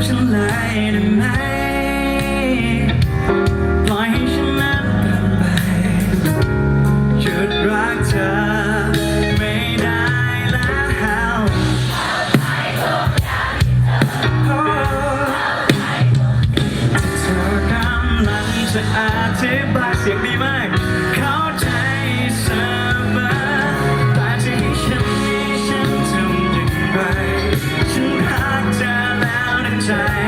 ปล่อยให้ฉันนั้นไปหยุดรักเธอไม่ได้แล้วเธอกำลังจะอธิบายเสียงดีมาก shine.